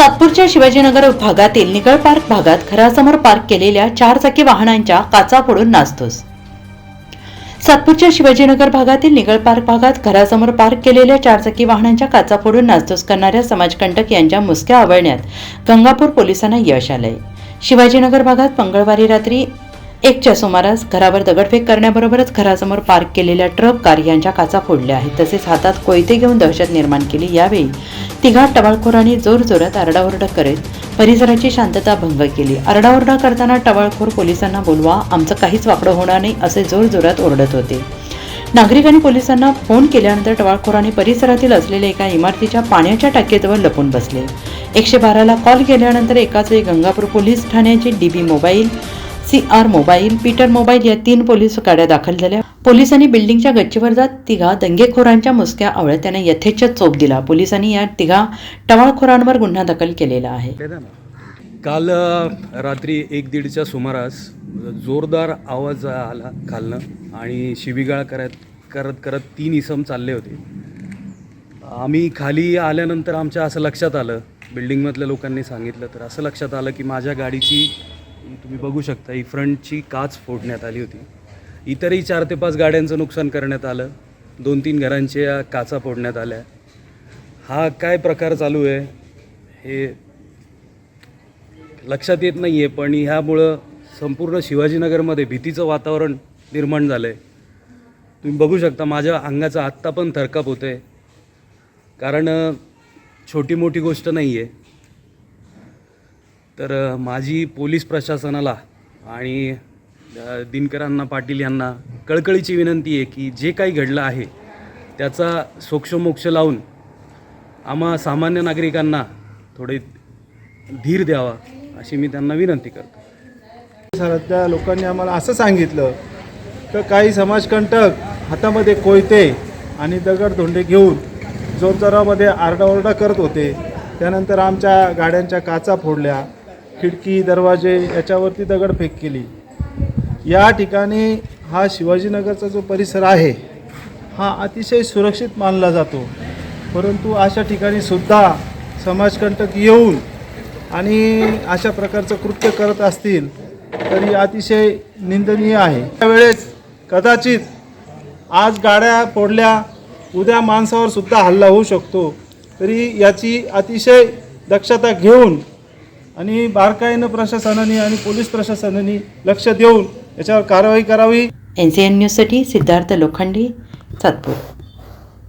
सातपूरच्या शिवाजीनगर भागातील निगळ पार्क भागात घरासमोर पार्क केलेल्या चारचाकी वाहनांच्या काचा फोडून नाचतोस सातपूरच्या शिवाजीनगर भागातील निगळ पार्क भागात घरासमोर पार्क केलेल्या चारचाकी वाहनांच्या काचा फोडून नाचतोस करणाऱ्या समाजकंटक यांच्या मुसक्या आवळण्यात गंगापूर पोलिसांना यश आलंय. शिवाजीनगर भागात मंगळवारी रात्री एकच्या सुमारास घरावर दगडफेक करण्याबरोबरच घरासमोर पार्क केलेल्या ट्रक कार यांच्या काचा फोडल्या आहेत. तसेच हातात कोयते घेऊन दहशत निर्माण केली यावेळी तिघा टवाळखोरांनी जोरजोरात आरडाओरडा करत परिसराची शांतता भंग केली. आरडाओरडा करताना टवाळखोर पोलिसांना बोलवा आमचं काहीच वाकडं होणार नाही असे जोरजोरात ओरडत होते. नागरिकांनी पोलिसांना फोन केल्यानंतर टवाळखोरांनी परिसरातील असलेल्या एका इमारतीच्या पाण्याच्या टाकीजवळ लपून बसले. एकशे बाराला कॉल केल्यानंतर एकाच वेळी गंगापूर पोलीस ठाण्याचे DB mobile C R mobile Peter mobile या तीन पोलीस गाड्या दाखल झाल्या. पोलिसांनी बिल्डिंगच्या गच्चीवर जात तिघा दंगेखोरांच्या मुसक्या आवळत त्यांना यथेच्छ चोप दिला. पोलिसांनी या तिघा टवाळखोरांवर गुन्हा दाखल केलेला आहे. काल रात्री एक दीडच्या सुमारास जोरदार आवाज आला खालनं आणि शिबिगाळ करत करत करत तीन इसम चालले होते. आम्ही खाली आल्यानंतर आमच्या असं लक्षात आलं बिल्डिंगमधल्या लोकांनी सांगितलं तर असं लक्षात आलं की माझ्या गाडीची तुम्ही बघू शकता ही फ्रंटची काच फोडण्यात आली होती. इतरही चार ते पाच गाड्यांचं नुकसान करण्यात आलं. दोन तीन घरांच्या काचा फोडण्यात आल्या. हा काय प्रकार चालू आहे हे लक्षात येत नाही आहे पण ह्यामुळं संपूर्ण शिवाजीनगरमध्ये भीतीचं वातावरण निर्माण झालं आहे तुम्ही बघू शकता माझ्या अंगाचा आत्ता पण थरकाप होतो आहे कारण छोटी मोठी गोष्ट नाही आहे तर माझी पोलीस प्रशासनाला आणि दिनकरांना पाटील यांना कळकळीची विनंती आहे की जे काही घडलं आहे त्याचा सोक्षमोक्ष लावून आम्हा सामान्य नागरिकांना थोडे धीर द्यावा अशी मी त्यांना विनंती करतो. शहरातल्या लोकांनी आम्हाला असं सांगितलं तर काही समाजकंटक हातामध्ये कोयते आणि दगडधोंडे घेऊन जोरजोरामध्ये आरडाओरडा करत होते. त्यानंतर आमच्या गाड्यांच्या काचा फोडल्या खिडकी दरवाजे याच्यावरती दगडफेक केली. या ठिकाणी हा शिवाजीनगरचा जो परिसर आहे हा अतिशय सुरक्षित मानला जातो. परंतु अशा ठिकाणी सुद्धा समाजकंटक येऊन आणि अशा प्रकारचं कृत्य करत असतील तरी अतिशय निंदनीय आहे. त्यावेळेस कदाचित आज गाड्या फोडल्या उद्या माणसावर सुद्धा हल्ला होऊ शकतो. तरी याची अतिशय दक्षता घेऊन आणि बारकाईनं प्रशासनाने आणि पोलीस प्रशासनाने लक्ष देऊन याच्यावर कारवाई करावी. एन सी एन न्यूजसाठी सिद्धार्थ लोखंडे सातपूर.